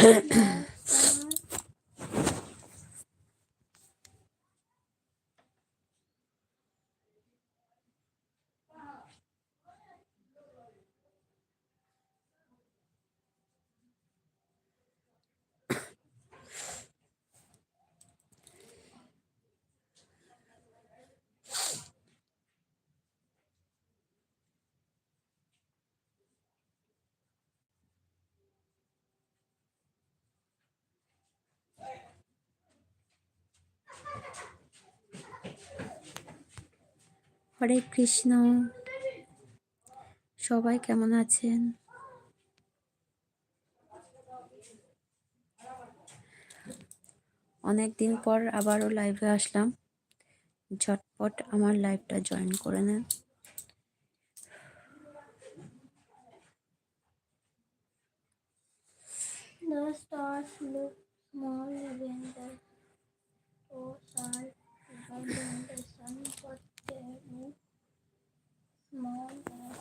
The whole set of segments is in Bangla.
Yeah. হরে কৃষ্ণ। সবাই কেমন আছেন? অনেক দিন পর আবারও লাইভে আসলাম। ঝটপট আমার লাইভটা জয়েন করে নেন। The small sun, Xe 毛毛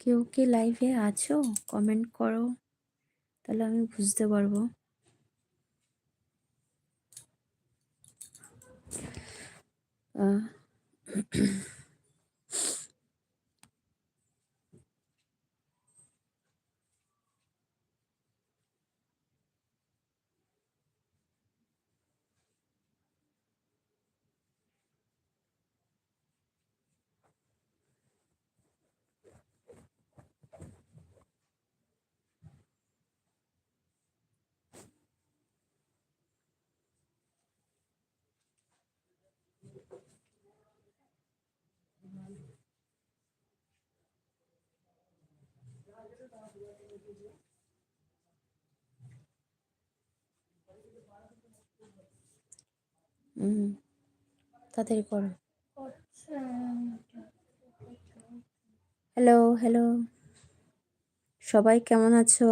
কেউ কি লাইভে আছো? কমেন্ট করো। তাহলে আমি বুঝতে পারব। আহ, হুম, তাড়াতাড়ি করো। হ্যালো হ্যালো সবাই কেমন আছো?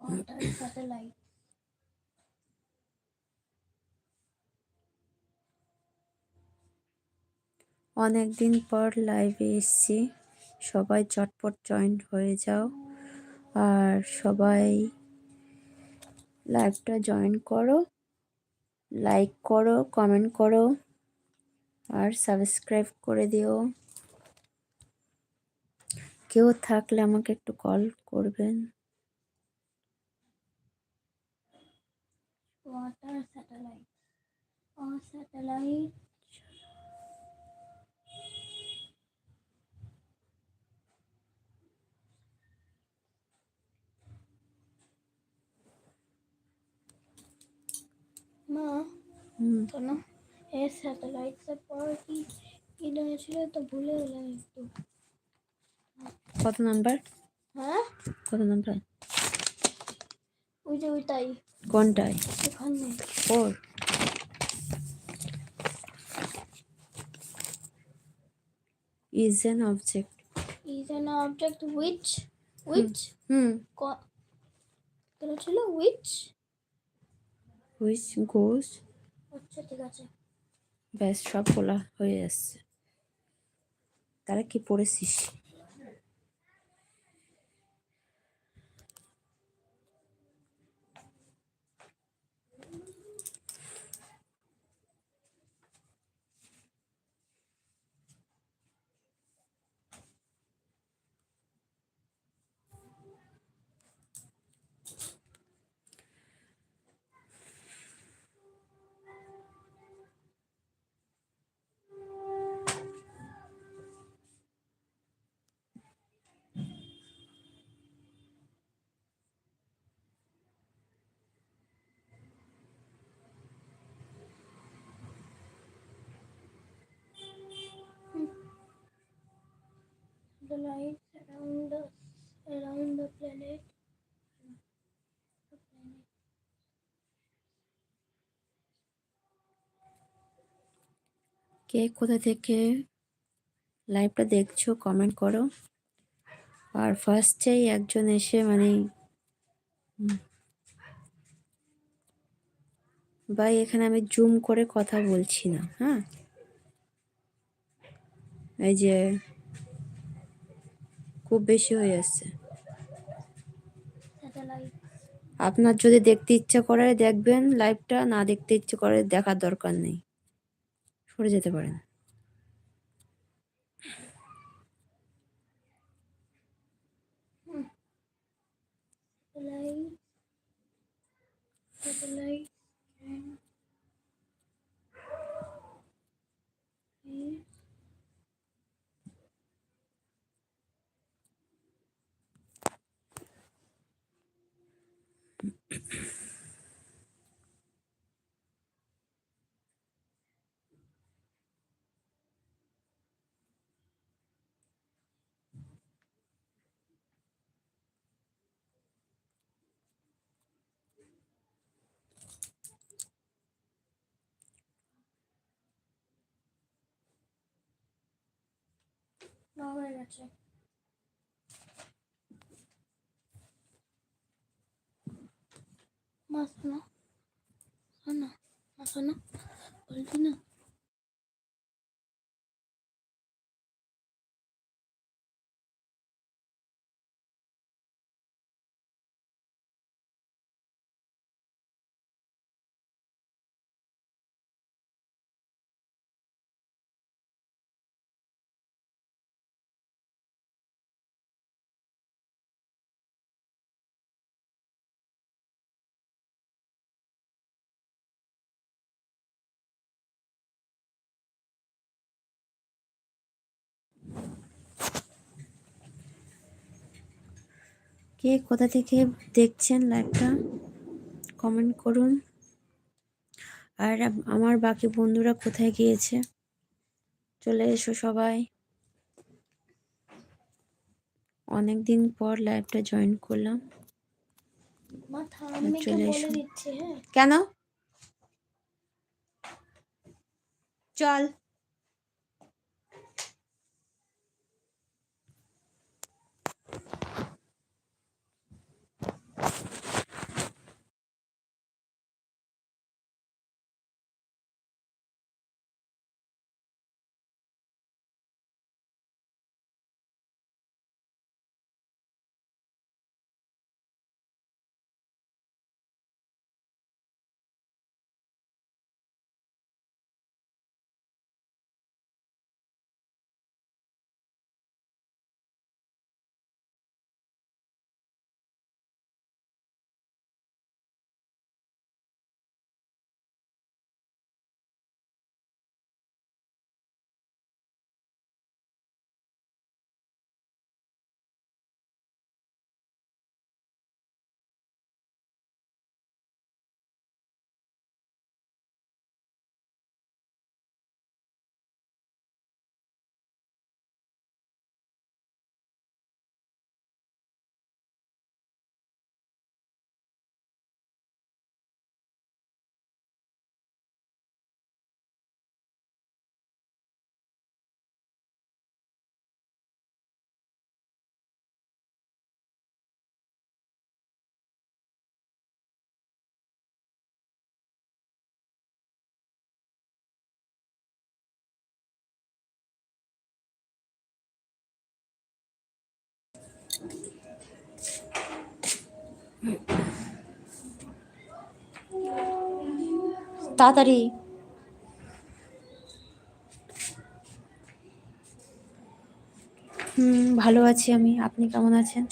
what are satellites? অনেক দিন পর লাইভে এসেছি। সবাই চটপট জয়েন হয়ে যাও। আর সবাই লাইভটা জয়েন করো লাইক করো কমেন্ট করো, আর সাবস্ক্রাইব করে দিও। কেউ থাকলে আমাকে একটু কল করবেন। What are satellites? Satellite শোনো এই স্যাটেলাইটসের পর কি কি ছিল তো ভুলে গেলাম একটু। কত নাম্বার? হ্যাঁ? কত নাম্বার? ওই যে ওইটাই। কোনটায় এখানে। Four. Is an object is an object which? Which? হুম কেন ছিল which? হুইচ গোস আচ্ছা ঠিক আছে। ব্যাস সব খোলা হয়ে যাচ্ছে। তারা কি পড়েছিস? Satellites around us, around the planet. The planet. কে কোথা থেকে লাইভটা দেখছ কমেন্ট করো আর ফার্স্টেই একজন এসে মানে ভাই এখানে আমি জুম করে কথা বলছি না হ্যাঁ এই যে খুব বেশি হয়ে যাচ্ছে আপনার যদি দেখতে ইচ্ছা করে দেখবেন লাইভটা না দেখতে ইচ্ছে করে দেখার দরকার নেই সরে যেতে পারেন Satellites. Satellites. And and না হয়ে গেছে মা শোনো শোনো মা শোনো বলছি না কে কোথা থেকে দেখছেন লাইভটা? কমেন্ট করুন। আর আমার বাকি বন্ধুরা কোথায় গিয়েছে? চলে এসো সবাই। অনেক দিন পর লাইভটা জয়েন করলাম। চলে এসো। হ্যাঁ? কেন? চল। you. তাড়াতাড়ি। হুম ভালো আছি আমি। আপনি কেমন আছেন?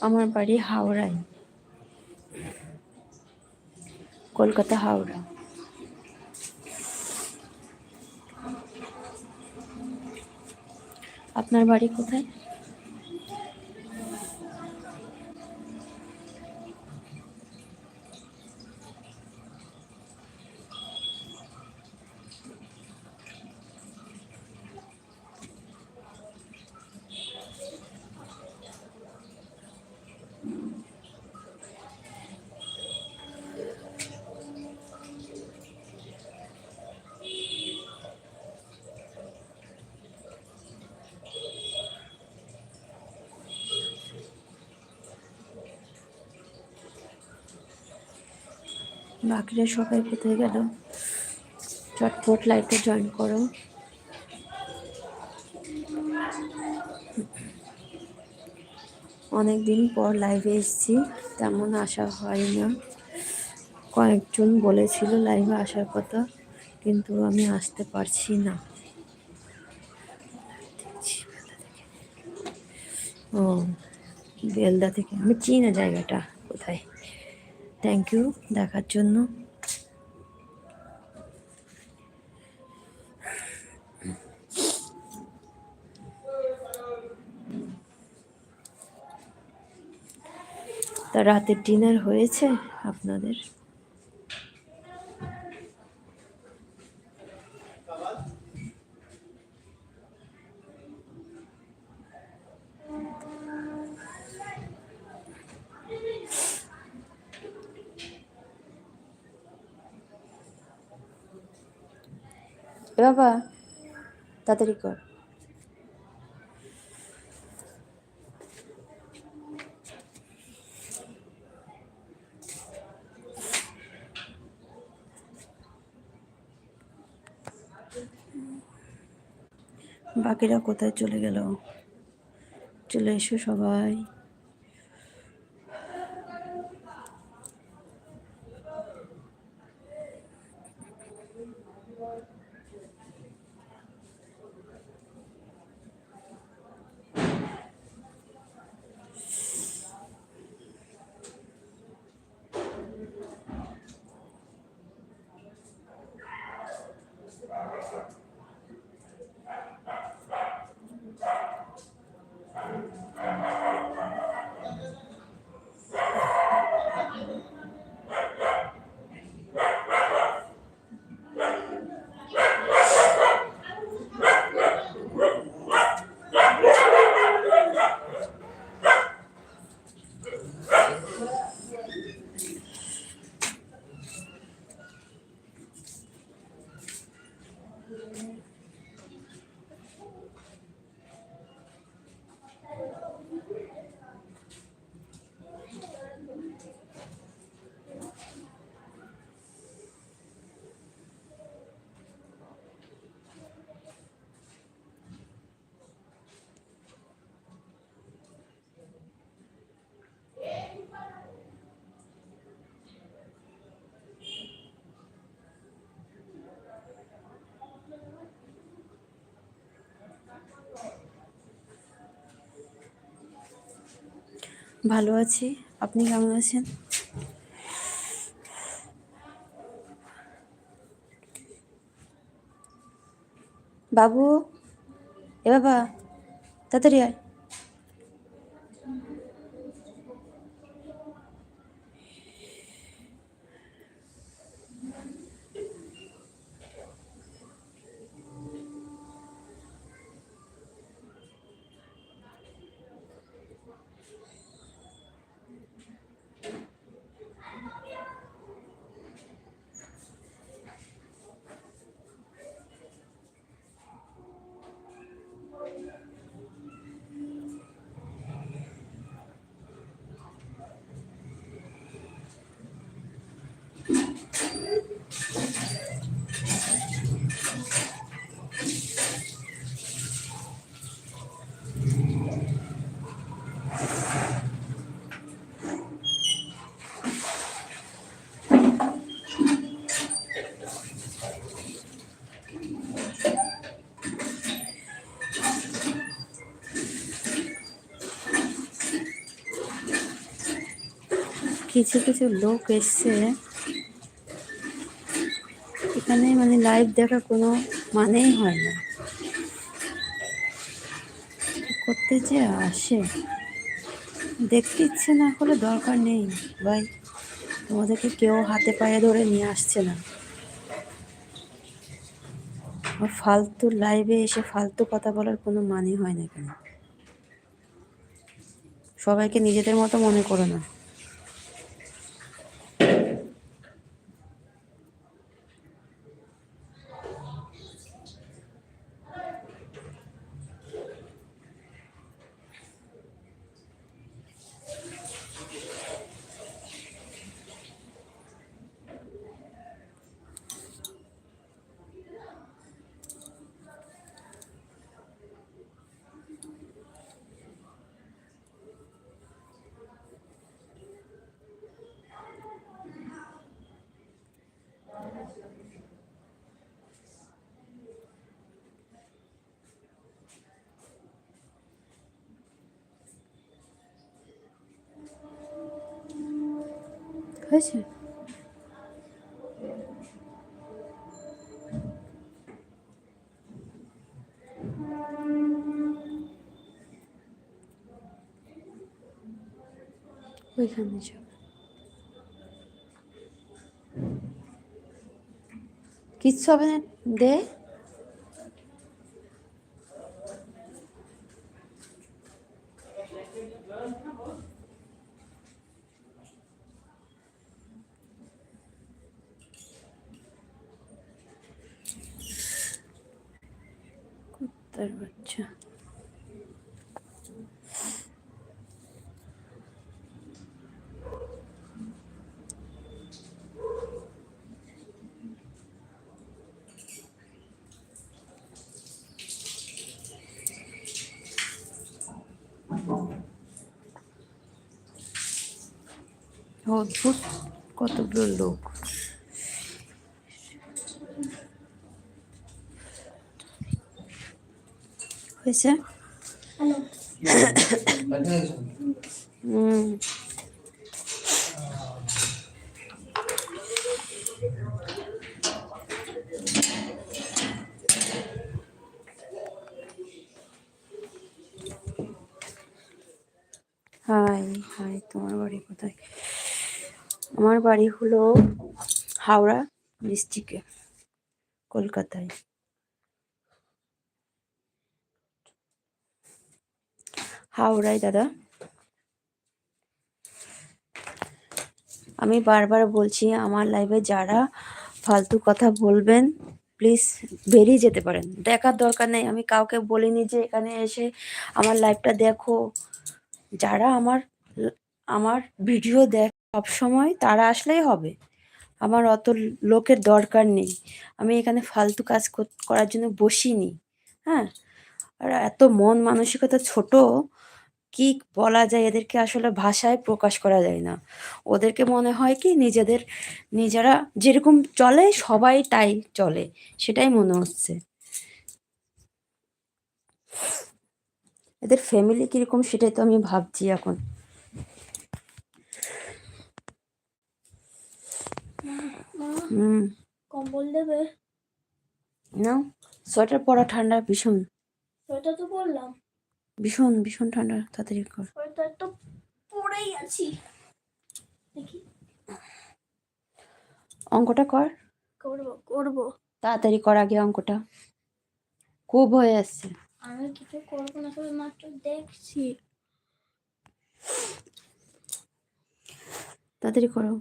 আমার বাড়ি হাওড়ায়। কলকাতা হাওড়া। আপনার বাড়ি কোথায়? বাকিরা সবাই কোথায় গেল? চটপট লাইফে জয়েন করো। অনেক দিন পর লাইভে এসেছি, তেমন আশা হয় না কয়েকজন বলেছিল লাইভে আসার কথা, কিন্তু আমি আসতে পারছি না। ও, বেলদা থেকে। আমি চিনি জায়গাটা। থ্যাংক ইউ দেখার জন্য। তা রাতের ডিনার হয়েছে আপনাদের? এ বাবা তাড়াতাড়ি কর। বাকিরা কোথায় চলে গেল? চলে এসো সবাই। ভালো আছি। আপনি কেমন আছেন? বাবু? এ বাবা তাড়াতাড়ি আয়। কিছু কিছু লোক এসছে। এখানে মানে লাইভ দেখা কোনো মানেই হয় না। করতে যে আসে? দেখতে ইচ্ছে না হলে দরকার নেই। ভাই, তোমাদেরকে কেউ হাতে পায়ে ধরে নিয়ে আসছে না। ফালতু লাইভে এসে ফালতু কথা বলার কোনো মানে হয় না এখানে। সবাইকে নিজেদের মতো মনে করো না। হয়েছে? ওইখানে যাও। কিচ্ছু হবে না? দে। অদ্ভুত কতগুলো লোক। হয়েছে? হুম হাই হাই তোমার বাড়ি কোথায় আমার বাড়ি হলো হাওড়া ডিস্ট্রিক্টে, কলকাতায়। হাওড়ায়, দাদা। আমি বারবার বলছি, আমার লাইভে যারা ফালতু কথা বলবেন প্লিজ বেরিয়ে যেতে পারেন। দেখার দরকার নেই, আমি কাউকে বলিনি যে এখানে এসে আমার লাইভটা দেখো। যারা আমার আমার ভিডিও দেখ সব সময় তারা আসলেই হবে। আমার অত লোকের দরকার নেই। আমি এখানে ফালতু কাজ কর- করার জন্য বসিনি। হ্যাঁ? আর এত মন মানসিকতা ছোট, কি বলা যায় এদেরকে আসলে ভাষায় প্রকাশ করা যায় না। ওদেরকে মনে হয় কি নিজেদের, নিজেরা যেরকম চলে, সবাই তাই চলে। সেটাই মনে হচ্ছে। এদের ফ্যামিলি কীরকম সেটাই তো আমি ভাবছি এখন। হুম। কম্বল দেবে? নাও সোয়েটার পরা ঠান্ডা ভীষণ। সোয়েটার তো পরলাম। ভীষণ ভীষণ ঠান্ডা তাড়াতাড়ি কর। সোয়েটার তো পরেই আছি। দেখি। অঙ্কটা কর। করব করব। তাড়াতাড়ি কর আগে অঙ্কটা। খুব হয়ে আসছে। আমি কিছু করব না সবে মাত্র দেখছি। তাড়াতাড়ি করো।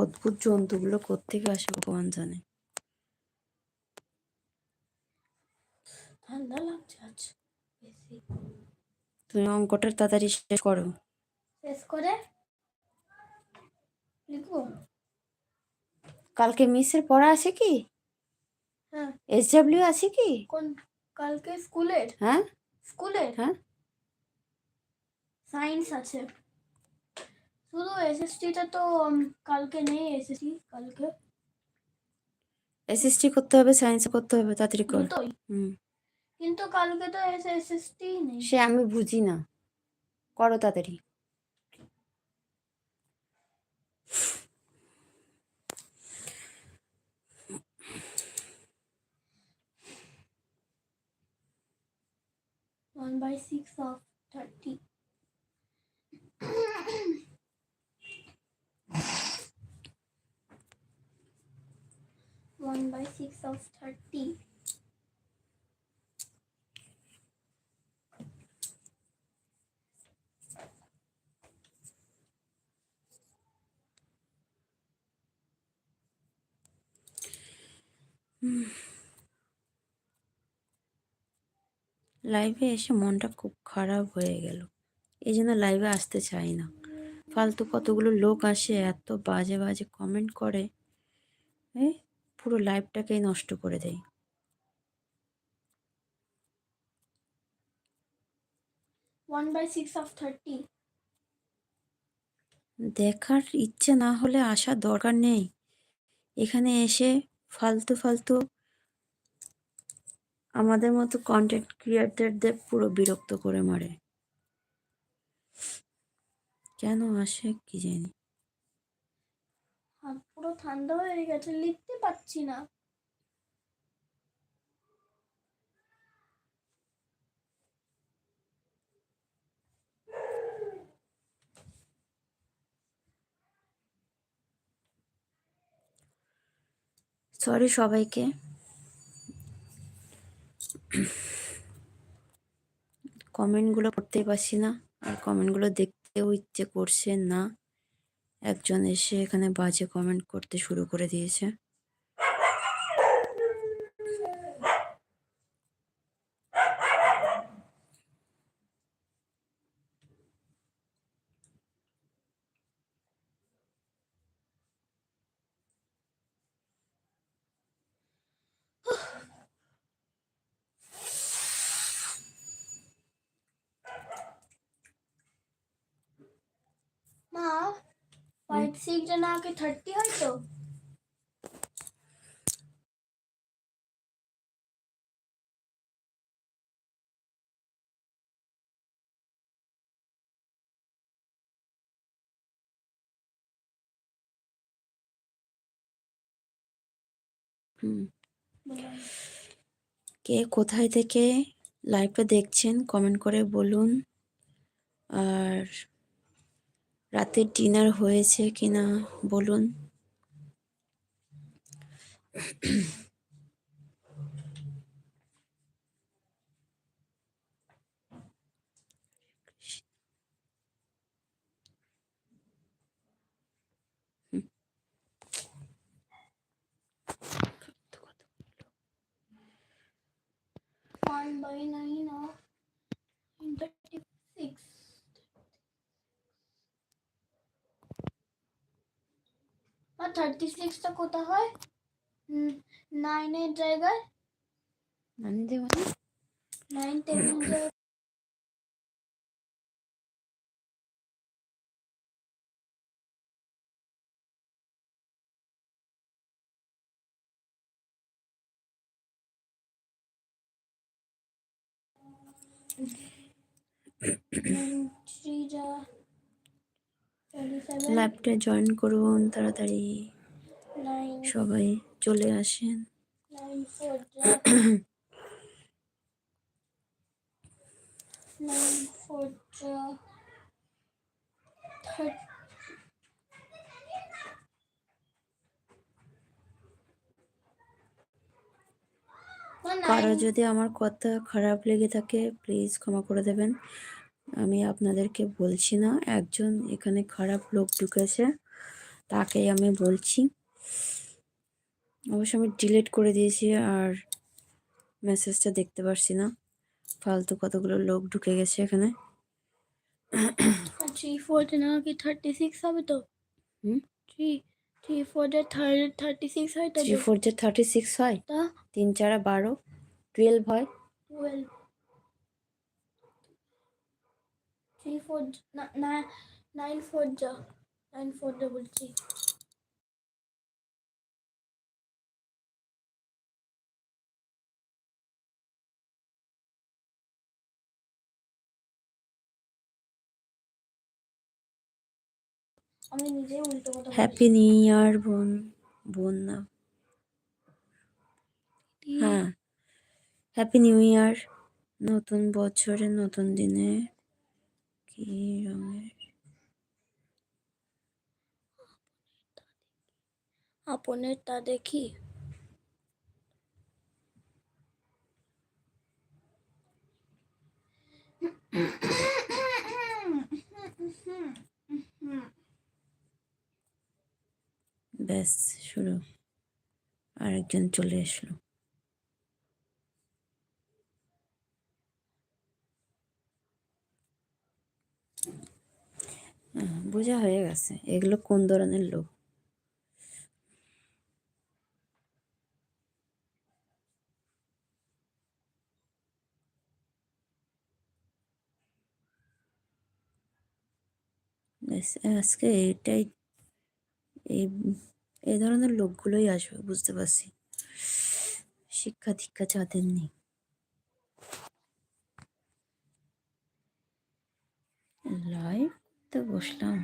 অদ্ভুত জন্তুগুলো কোত্থেকে আসে ভগবান জানে। ঠান্ডা লাগছে আজ তুমি অঙ্কটা তাড়াতাড়ি শেষ করো। শেষ করে? লিখব? কালকে মিসের পড়া আছে কি? হ্যাঁ। এস ডাব্লিউ আছে কি? কোন কালকে স্কুলের? হ্যাঁ। স্কুলের? হ্যাঁ। সায়েন্স আছে। শুধু এসএসটিটা তো কালকে নেই এসএসটি কালকে। এসএসটি করতে হবে সায়েন্স করতে হবে তাড়াতাড়ি কর। হুম। কিন্তু কালকে তো এসএসটি নেই। সে আমি বুঝি না। করো তাড়াতাড়ি। One by six of thirty. One by six of thirty. লাইভে এসে মনটা খুব খারাপ হয়ে গেল। এই জন্য লাইভে আসতে চাই না। ফালতু কতগুলো লোক আসে, এত বাজে বাজে কমেন্ট করে। এ? পুরো লাইভটাকেই নষ্ট করে দেয়। দেখার ইচ্ছে না হলে আসার দরকার নেই। এখানে এসে ফালতু ফালতু আমাদের মতো কন্টেন্ট ক্রিয়েটারদের পুরো বিরক্ত করে মারে। কেন আসে কি জানি। হাত পুরো ঠান্ডা হয়ে গেছে, লিখতে পারছি না। সরি সবাইকে। কমেন্টগুলো পড়তেই পারছি না, আর কমেন্টগুলো দেখতেও ইচ্ছে করছে না। একজন এসে এখানে বাজে কমেন্ট করতে শুরু করে দিয়েছে। না কি থার্টি হয় তো হুম। বললাম। কে কোথায় থেকে লাইভটা দেখছেন কমেন্ট করে বলুন। আর রাতের ডিনার হয়েছে কিনা বলুন। One by nine of thirty six. আর থার্টি সিক্সটা কোথা হয় নাইনের জায়গায় নানি দে মানে নাইন টেবিল থ্রি যা থার্টি সেভেন লাইভটা জয়েন করুন তাড়াতাড়ি। সবাই চলে আসেন। কারও যদি আমার কথা খারাপ লেগে থাকে প্লিজ ক্ষমা করে দেবেন। আমি আপনাদেরকে বলছি না একজন এখানে খারাপ লোক ঢুকেছে তাকেই আমি বলছি। অবশ্য আমি ডিলিট করে দিয়েছি আর মেসেজটা দেখতে পারছি না। ফালতু কতগুলো লোক ঢুকে গেছে এখানে। থ্রি থার্টি সিক্স হবে তো? হুম? থ্রি থ্রি থার্টি সিক্স হয় থ্রি থার্টি সিক্স হয়? তিন চারা বারো টুয়েলভ হয়? Twelve three four nine four যা নাইন ফোর যা বলছি। আমি নিজেই উল্টো কথা হ্যাপি নিউ ইয়ার বোন বোন না। হ্যাঁ। হ্যাপি নিউ ইয়ার নতুন বছরে নতুন দিনে। কি রঙের আপনের তা দেখি। ব্যাস শুরু। আরেকজন চলে আসলো। বোঝা হয়ে গেছে। এগুলো কোন ধরনের লোক? আজকে এটাই এই এই ধরনের লোকগুলোই আসবে, বুঝতে পারছি। শিক্ষা দীক্ষা যাদের নেই। লাইভ তো বসলাম।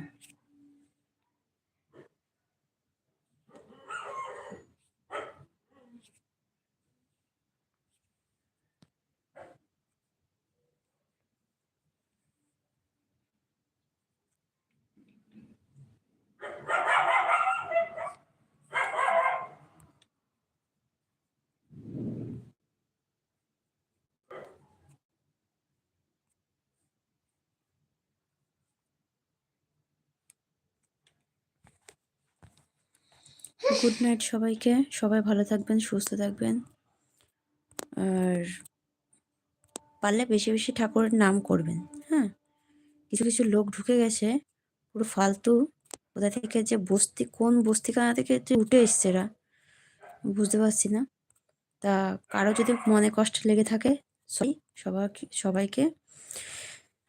গুড নাইট সবাইকে। সবাই ভালো থাকবেন, সুস্থ থাকবেন। আর পারলে বেশি বেশি ঠাকুরের নাম করবেন হ্যাঁ? কিছু কিছু লোক ঢুকে গেছে, পুরো ফালতু। কোথা থেকে যে বস্তি, কোন বস্তিখানা থেকে যে উঠে এসছে এরা, বুঝতে পারছি না। তা কারও যদি মনে কষ্ট লেগে থাকে, সরি, সবার সবাইকে,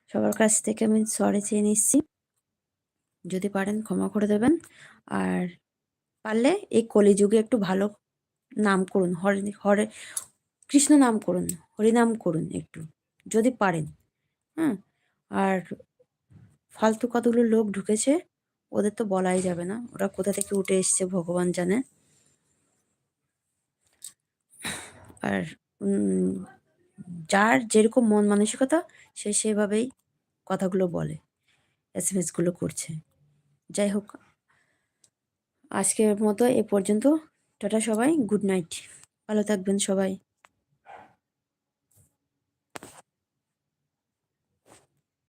সবার কাছ থেকে আমি সরি চেয়ে নিচ্ছি। যদি পারেন ক্ষমা করে দেবেন। আর পারলে এই কলিযুগে একটু ভালো নাম করুন, হরে হরে, কৃষ্ণ নাম করুন, হরিনাম করুন একটু, যদি পারেন। হ্যাঁ আর ফালতু কতগুলো লোক ঢুকেছে, ওদের তো বলাই যাবে না, ওরা কোথা থেকে উঠে এসছে ভগবান জানে। আর যার যেরকম মন মানসিকতা, সে সেভাবেই কথাগুলো বলে এস এম এসগুলো করছে। যাই হোক আজকের মতো এ পর্যন্ত। টাটা সবাই গুড নাইট। ভালো থাকবেন সবাই।